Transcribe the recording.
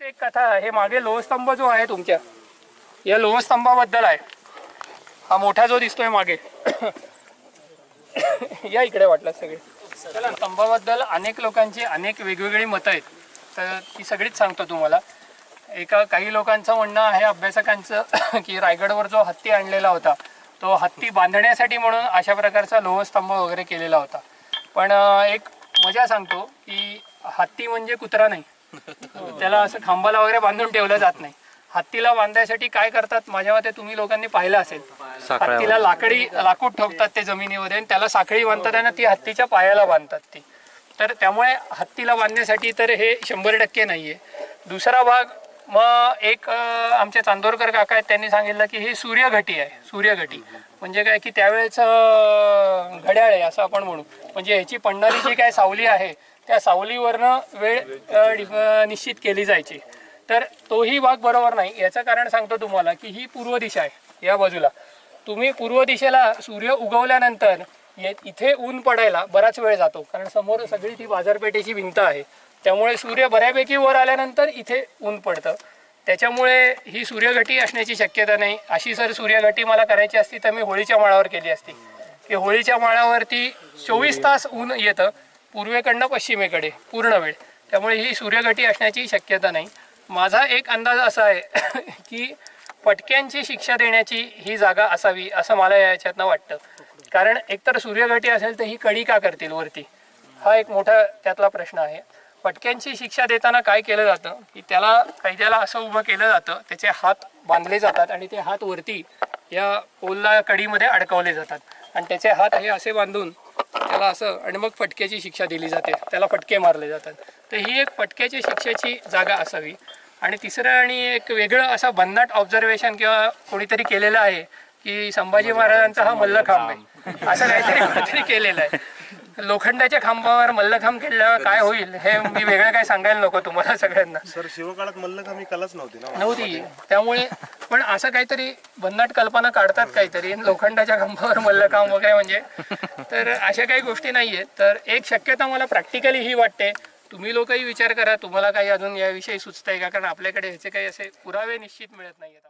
एक कथा हे मागे लोहस्तंभ जो आहे तुमच्या या लोहस्तंभाबद्दल आहे. हा मोठा जो दिसतोय मागे. या इकडे वाटलं सगळे. चला स्तंभाबद्दल अनेक लोकांची अनेक वेगवेगळी मतं आहेत. तर ती सगळीच सांगतो तुम्हाला. एका काही लोकांचं म्हणणं आहे अभ्यासकांचं की रायगडवर जो हत्ती आणलेला होता तो हत्ती बांधण्यासाठी म्हणून अशा प्रकारचा लोहस्तंभ वगैरे केलेला होता. पण एक मजा सांगतो की हत्ती म्हणजे कुत्रा नाही. त्याला असं खांबाला वगैरे बांधून ठेवलं जात नाही. हत्तीला बांधायसाठी काय करतात? माझ्या मते तुम्ही लोकांनी पाहिलं असेल. हत्तीला लाकडी लाकूड ठोकतात ते जमिनीमध्ये आणि त्याला साखळी बांधतात आणि ती हत्तीच्या पायाला बांधतात ती. तर त्यामुळे हत्तीला बांधण्यासाठी तर हे शंभर टक्के नाहीये. दुसरा भाग मग एक आमचे चांदोरकर काका आहेत त्यांनी सांगितलं की ही सूर्यघटी आहे सूर्यघटी. म्हणजे काय की त्यावेळेच घड्याळ आहे असं आपण म्हणू. म्हणजे ह्याची पडणारी जी काय सावली आहे त्या सावलीवरनं वेळ निश्चित केली जायची. तर तोही भाग बरोबर नाही. याचं कारण सांगतो तुम्हाला की ही पूर्व दिशा आहे या बाजूला. तुम्ही पूर्व दिशेला सूर्य उगवल्यानंतर ये- इथे ऊन पडायला बराच वेळ जातो. कारण समोर सगळी ती बाजारपेठेची भिंत आहे. त्यामुळे सूर्य बऱ्यापैकी वर आल्यानंतर इथे ऊन पडतं. त्याच्यामुळे ही सूर्यघटी असण्याची शक्यता नाही. अशी जर सूर्यघटी मला करायची असती तर मी होळीच्या माळावर केली असती. की होळीच्या माळावरती चोवीस तास ऊन येतं पूर्वेकडनं पश्चिमेकडे पूर्ण वेळ. त्यामुळे ही सूर्यघटी असण्याची शक्यता नाही. माझा एक अंदाज असा आहे की पटक्यांची शिक्षा देण्याची ही जागा असावी असं मला याच्यातनं वाटतं. कारण एकतर सूर्यघटी असेल तर ही कडी का करतील वरती? हा एक मोठा त्यातला प्रश्न आहे. पटक्यांची शिक्षा देताना काय केलं जातं? की त्याला कैद्याला असं उभं केलं जातं त्याचे हात बांधले जातात आणि ते हात वरती या पोलला कडीमध्ये अडकवले जातात. आणि त्याचे हात हे असे बांधून त्याला असं आणि मग फटक्याची शिक्षा दिली जाते. त्याला फटके मारले जातात. तर ही एक फटक्याची शिक्षेची जागा असावी. आणि तिसरं आणि एक वेगळं असं भन्नाट ऑब्झर्वेशन किंवा कोणीतरी केलेलं आहे की संभाजी महाराजांचा हा मल्लखांब आहे. असं काहीतरी कोणीतरी केलेलं आहे. लोखंडाच्या खांबावर मल्लखांब केल्यावर काय होईल हे मी वेगळं काय सांगायला नको तुम्हाला सगळ्यांना. सर शिवकाळात मल्लखांब ही कलाच नव्हती ना नव्हती. त्यामुळे पण असं काहीतरी भन्नाट कल्पना काढतात काहीतरी. लोखंडाच्या खांबावर मल्लखांब वगैरे म्हणजे. तर अशा काही गोष्टी नाहीयेत तर एक शक्यता मला प्रॅक्टिकली ही वाटते. तुम्ही लोकही विचार करा. तुम्हाला काही अजून याविषयी सुचतंय का? कारण आपल्याकडे ह्याचे काही असे पुरावे निश्चित मिळत नाहीयेत.